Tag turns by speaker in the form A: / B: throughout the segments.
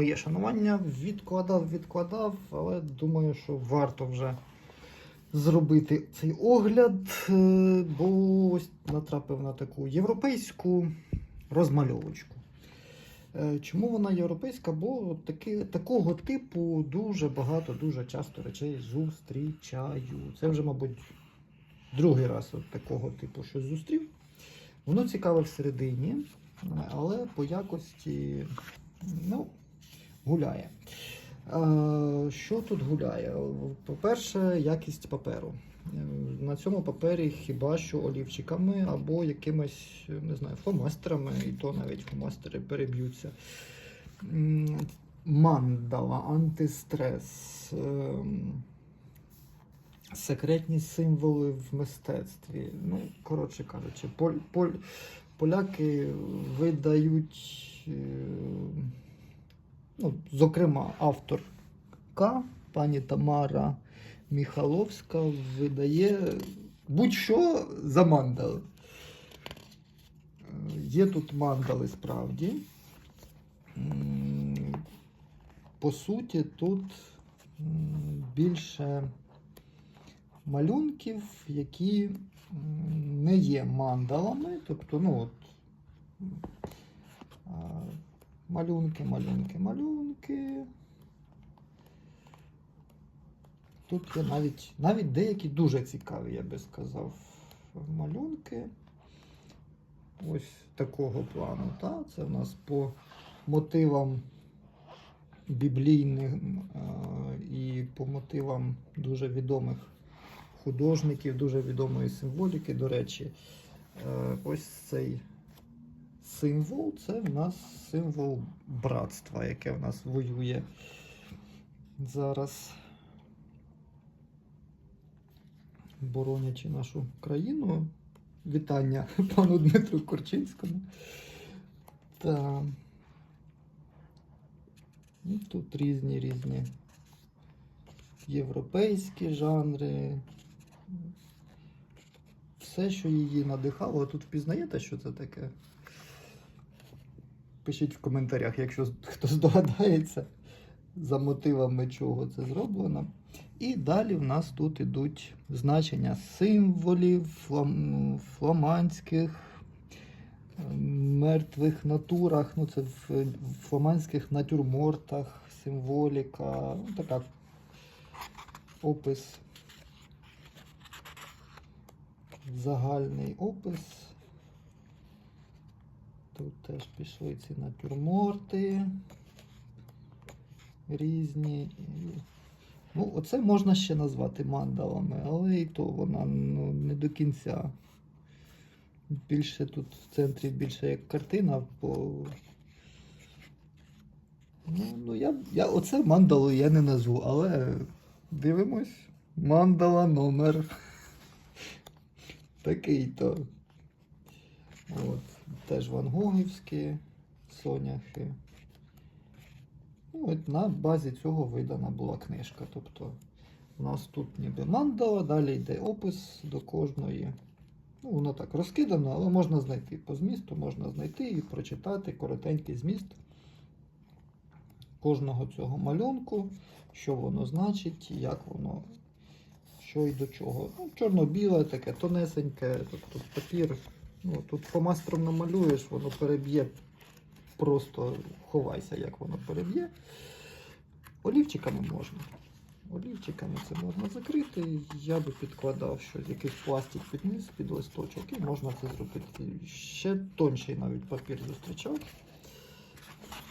A: Моє шанування відкладав, відкладав, але думаю, що варто вже зробити цей огляд, е, бо ось натрапив на таку європейську розмальовочку. Е, Чому вона європейська? Бо таки, такого типу дуже багато, дуже часто речей зустрічаю. Це вже, мабуть, другий раз от такого типу щось зустрів. Воно цікаве всередині, але по якості ну, гуляє. Е, Що тут гуляє? По-перше, якість паперу. Е, На цьому папері хіба що олівчиками або якимись, не знаю, фломастерами, і то навіть фломастери переб'ються. Мандала, антистрес, ем, секретні символи в мистецтві. Ну, коротше кажучи, поль, поль, поляки видають, е, ну, зокрема, авторка пані Тамара Міхаловська видає будь-що за мандали. Е, Є тут мандали справді. По суті, тут більше малюнків, які не є мандалами. Тобто, ну от малюнки, малюнки, малюнки. Тут є навіть, навіть деякі дуже цікаві, я би сказав, малюнки. Ось такого плану. Та? Це в нас по мотивам біблійним е, і по мотивам дуже відомих художників, дуже відомої символіки. До речі, е, ось цей символ це в нас символ братства, яке в нас воює зараз. Боронячи нашу країну. Вітання пану Дмитру Корчинському. Та ну, тут різні різні європейські жанри. Все, що її надихало, тут впізнаєте, що це таке? Пишіть в коментарях, якщо хтось здогадається, за мотивами чого це зроблено. І далі в нас тут ідуть значення символів, флам, фламандських, е, мертвих натурах, ну це в фламандських натюрмортах, символіка, ну, така опис. Загальний опис. Тут теж пішли ці натюрморти різні. Ну, оце можна ще назвати мандалами, але і то вона ну, не до кінця. Більше тут в центрі більше як картина, бо. Ну, ну я, я оце мандалу я не назву, але дивимось. Мандала номер. Такий то. От. Теж вангогівські соняхи. От на базі цього видана була книжка. Тобто у нас тут ніби мандала, далі йде опис до кожної. Ну, воно так розкидано, але можна знайти по змісту, можна знайти і прочитати коротенький зміст кожного цього малюнку, що воно значить, як воно, що і до чого. Ну, Чорно-біле, таке тонесеньке, тобто папір. Ну, тут фломастером намалюєш, воно переб'є просто ховайся, як воно переб'є. Олівчиками можна. Олівчиками це можна закрити. Я би підкладав щось, якийсь пластик під низ, під листочок, і можна це зробити. Ще тонший навіть папір зустрічав.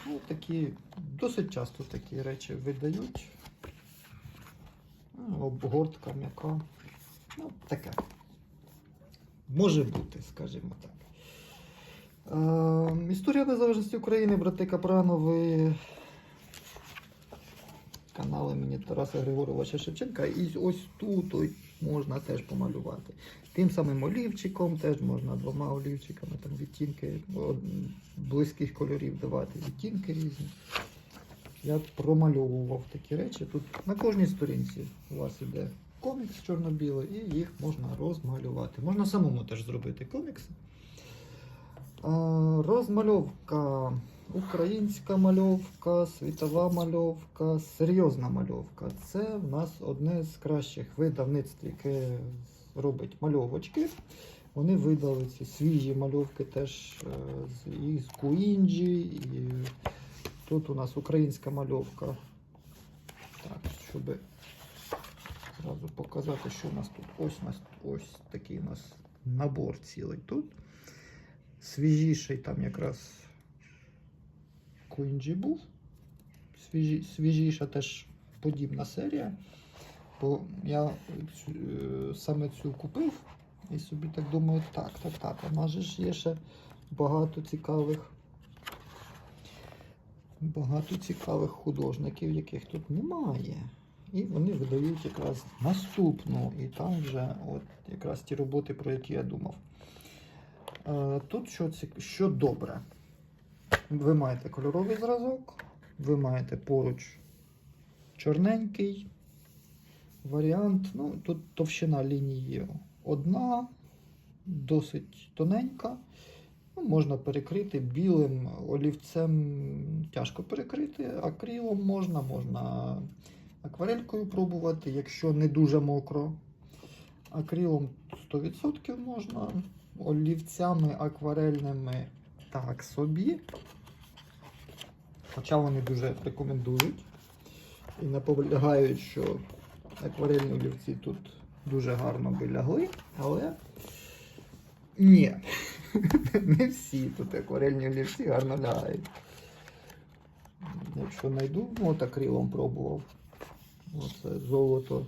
A: Ну, такі, досить часто такі речі видають. Ну, Обгортка м'яка. Ну, таке. Може бути, скажімо так. Е, Історія незалежності України, брати Капранови, канал імені Тараса Григоровича Шевченка. І ось тут ось можна теж помалювати. Тим самим олівчиком теж можна двома олівчиками, там відтінки близьких кольорів давати, відтінки різні. Я промальовував такі речі. Тут на кожній сторінці у вас іде комікс чорно-білий, і їх можна розмалювати. Можна самому теж зробити комікси. Е, Розмальовка українська мальовка, світова мальовка, серйозна мальовка. Це в нас одне з кращих видавництв, яке робить мальовочки. Вони видали ці свіжі мальовки теж е, і з Куінджі, і тут у нас українська мальовка. Так, щоб зразу показати, що у нас тут. Ось ось такий у нас набор цілий тут. Свіжіший там якраз Куінджі був. Свіжі, свіжіша теж подібна серія. Бо я е, саме цю купив і собі так думаю, так, так, так. У нас же ж є ще багато цікавих. Багато цікавих художників, яких тут немає. І вони видають якраз наступну. І там вже от якраз ті роботи, про які я думав. Е, Тут що, що добре. Ви маєте кольоровий зразок, ви маєте поруч чорненький варіант. Ну, тут товщина лінії одна, досить тоненька. Ну, можна перекрити білим олівцем тяжко перекрити, акрилом можна, можна акварелькою пробувати, якщо не дуже мокро. Акрилом 100% можна, олівцями акварельними так собі. Хоча вони дуже рекомендують і наполягають, що акварельні олівці тут дуже гарно би лягли, але ні, не всі тут акварельні олівці гарно лягають. Якщо знайду, от акрилом пробував. Оце золото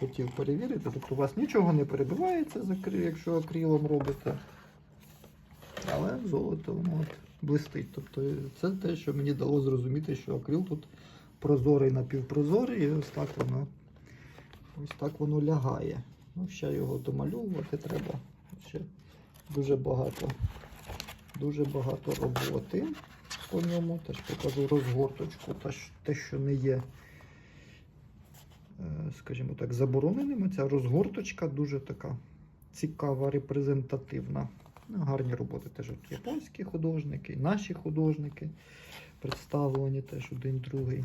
A: хотів перевірити. Тобто у вас нічого не перебивається, якщо акрилом робите. Але золото воно от блистить. Тобто це те, що мені дало зрозуміти, що акрил тут прозорий напівпрозорий, і ось так воно ось так воно лягає. Ну, ще його домальовувати треба. Ще дуже багато, дуже багато роботи по ньому. Теж покажу розгорточку, те, що не є, скажімо так, забороненим. Ця розгорточка дуже така цікава, репрезентативна. Ну, Гарні роботи теж от японські художники, наші художники представлені теж один другий.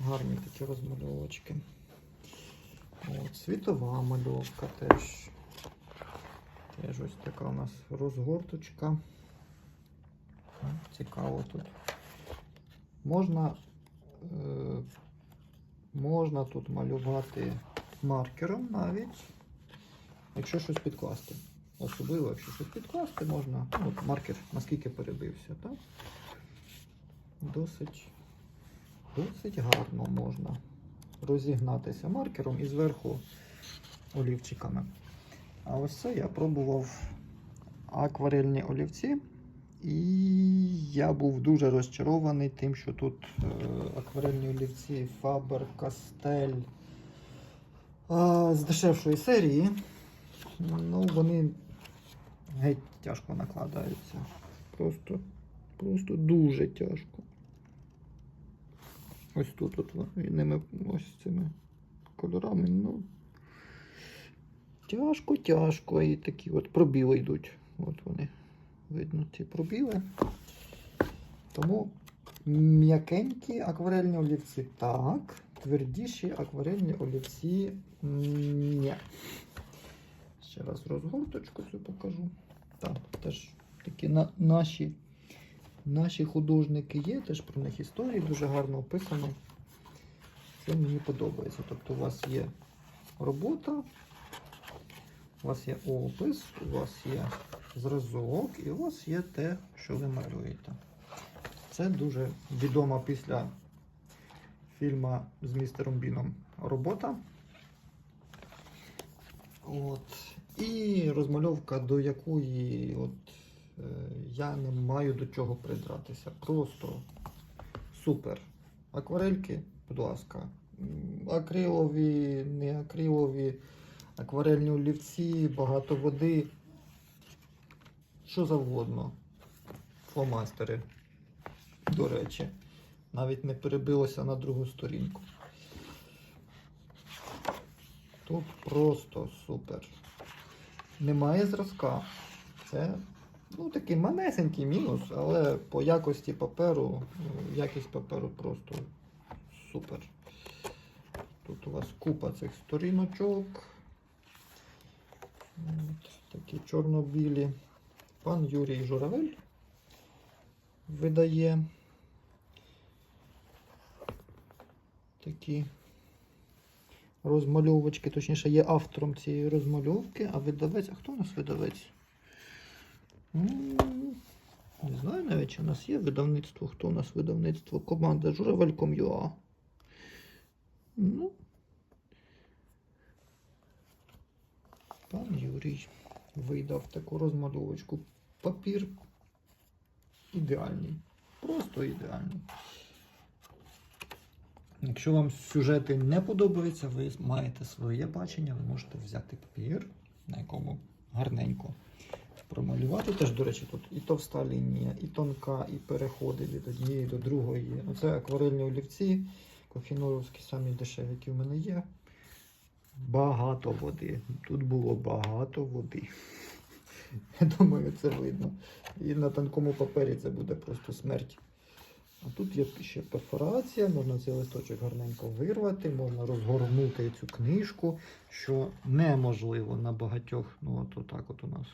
A: Гарні такі розмальовочки. От, світова мальовка теж. Теж ось така у нас розгорточка. Цікаво тут. Можна, е, можна тут малювати маркером навіть, якщо щось підкласти. Особливо, якщо щось підкласти, можна. Ну, от маркер наскільки перебився, так? Досить, досить гарно можна розігнатися маркером і зверху олівчиками. А ось це я пробував акварельні олівці. І я був дуже розчарований тим, що тут е, акварельні олівці Faber Castell з дешевшої серії. Ну, вони геть тяжко накладаються. Просто, просто дуже тяжко. Ось тут от ними ось цими кольорами, ну. Тяжко, тяжко. І такі от пробіли йдуть. От вони. Видно ці пробіли. Тому м'якенькі акварельні олівці так. Твердіші акварельні олівці ні. Ще раз розгорточку цю покажу. Так, теж такі на, наші, наші художники є, теж про них історії дуже гарно описано. Це мені подобається. Тобто у вас є робота, у вас є опис, у вас є зразок, і вас є те, що ви малюєте. Це дуже відома після фільму з містером Біном робота. От. І розмальовка, до якої от, е, я не маю до чого придратися. Просто супер. Акварельки, будь ласка. Акрилові, не акрилові, акварельні олівці, багато води. Що завгодно. Фломастери. До речі, навіть не перебилося на другу сторінку. Тут просто супер. Немає зразка. Це Ну, такий манесенький мінус, але по якості паперу, якість паперу просто супер. Тут у вас купа цих сторіночок. От, такі чорно-білі. Пан Юрій Журавель видає такі розмальовочки, точніше, є автором цієї розмальовки, а видавець. А хто у нас видавець? Не знаю навіть, чи у нас є видавництво. Хто у нас видавництво? Команда Журавель.com.ua. Ну. Пан Юрій видав таку розмальовочку. Папір ідеальний. Просто ідеальний. Якщо вам сюжети не подобаються, ви маєте своє бачення, ви можете взяти папір, на якому гарненько промалювати. Теж, до речі, тут і товста лінія, і тонка, і переходи від однієї до другої. Оце акварельні олівці, кофіноровські самі дешеві, які в мене є. Багато води. Тут було багато води. Я думаю, це видно. І на тонкому папері це буде просто смерть. А тут є ще перфорація, можна цей листочок гарненько вирвати, можна розгорнути цю книжку, що неможливо на багатьох, ну от отак от у нас.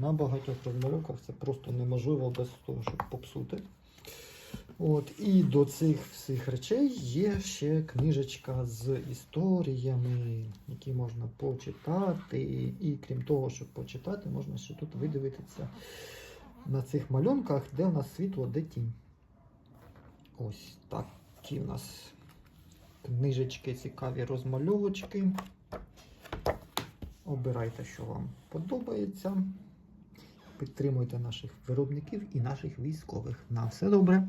A: На багатьох розмальовках це просто неможливо без того, щоб попсути. От, і до цих всіх речей є ще книжечка з історіями, які можна почитати. І крім того, щоб почитати, можна ще тут видивитися на цих малюнках, де у нас світло, де тінь. Ось такі у нас книжечки, цікаві розмальовочки. Обирайте, що вам подобається. Підтримуйте наших виробників і наших військових. На все добре!